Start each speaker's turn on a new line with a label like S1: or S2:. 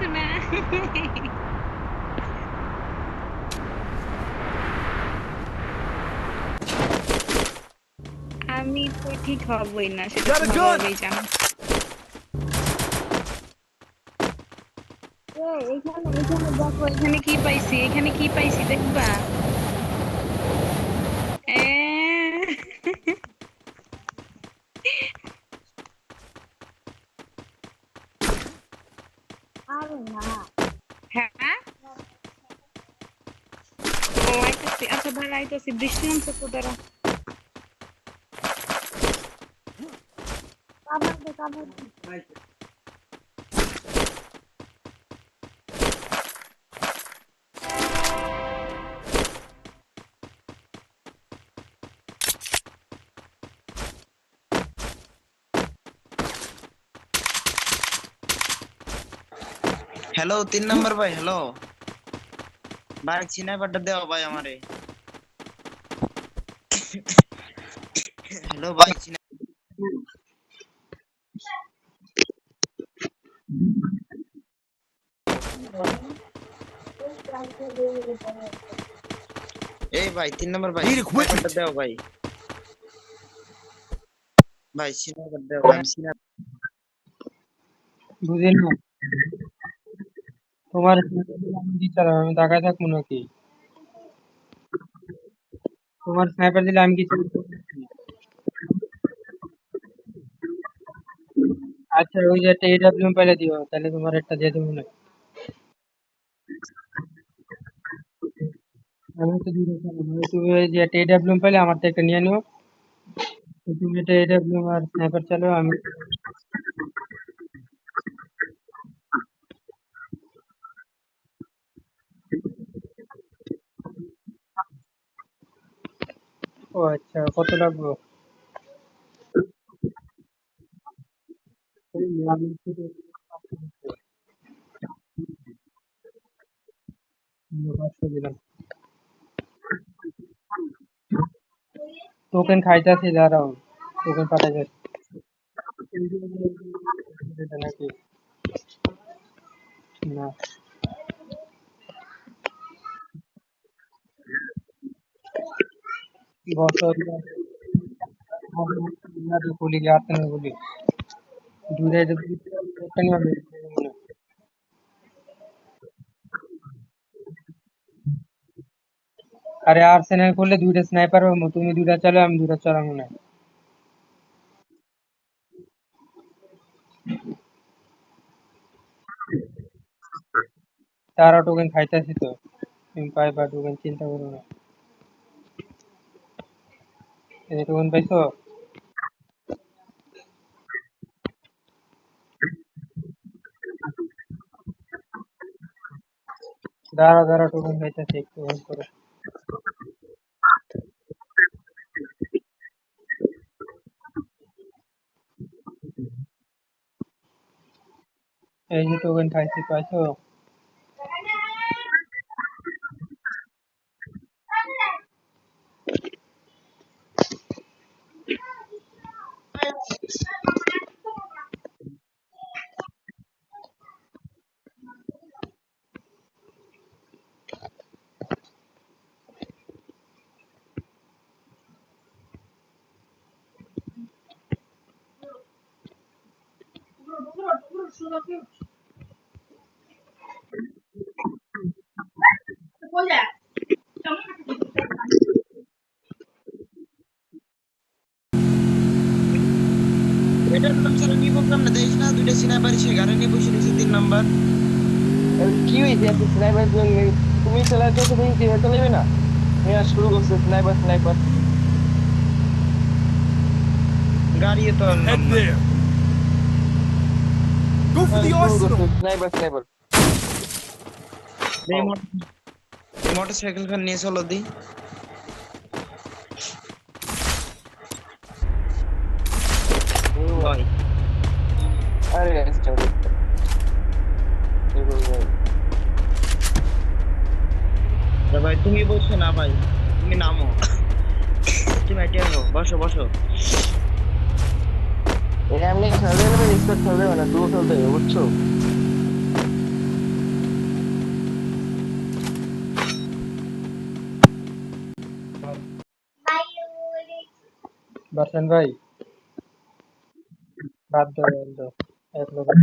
S1: কিছু না আমি তো ঠিক হবই না সেটা
S2: Got a
S1: তো
S2: gun!
S1: ভালোভাবেই জানো এ, এখানে এখানে দেখো এখানে কি পাইছি এখানে কি পাইছি দেখবা
S3: আরে না
S1: হ্যাঁ ও আইতাছি আচ্ছা দাঁড়া আইতাছি বৃষ্টি নামছে তো দাঁড়া
S3: কাবার দে কাবার দে
S4: হ্যালো তিন নাম্বার ভাই হ্যালো ভাই সিনাইপারটা দেও ভাই আমারে হ্যালো ভাই সিনা- এই ভাই তিন নাম্বার ভাই
S2: Need equipment.
S4: সিনাইপারটা দেও ভাই ভাই সিনাইপার দেও ভাই সিনা
S5: বুঝি না তোমার আমি কি চালাবো? আমি তাকায় থাকব নাকি? তোমার স্নাইপার দিলে আমি কি চালাবো? আচ্ছা ওই যে একটা এডাব্লিউ পেলে দিও, তাহলে তোমার একটা দিয়ে দেবো না আমি তো দূরে চালাবো। তুমি ওই যে একটা এডাব্লিউ পেলে আমার তো একটা নিয়ে নিও। তো তুমি একটা এডাব্লিউ আর স্নাইপার চালাও, আমি ও আচ্ছা কত লাগবে? পাঁচশো দিলাম টোকেন খাইতেছি দাঁড়াও টোকেন পাঠাই যাচ্ছে নাকি না। একটা নিয়ে আমি করলে দুইটা স্নাইপার হবে তুমি দুইটা চালাও আমি দুইটা চালাবো না। তারা টোকেন খাইতেছি তো, তুমি পাইবা টোকেন চিন্তা করো না। এই পাইছো দাঁড়া দাঁড়া টোকেন খাইতেছি একটু হোল্ড করো এই যে টোকেন খাইছি পাইছো
S4: এটার নাম ছাড়া নিয়ে বললাম না দেখিস না দুইটা সিনাইপার সে গাড়ি নিয়ে বসে রয়েছে তিন নাম্বার
S6: কি হয়েছে এত স্নাইপার তুমি চালাচ্ছো তুমি কি চালাবে না মেয়া শুরু করছে স্নাইপার স্নাইপার
S4: গাড়ি তো আর নাম
S2: Head
S4: না।
S2: there. Go for the arsenal.
S6: Sniper sniper
S4: এই মোটর- এই মোটরসাইকেল খান নিয়ে চলো দি ভাই
S6: আরে আচ্ছা
S4: ভাই তুমি বসো না ভাই তুমি নামো। তুমি এটি আসো বসো।
S6: এমনি খেলতে গেলে এক্সপার্ট খেলতে হবে না তুও খেলতে বুঝছ?
S5: ভাই। বাদ দাও বাদ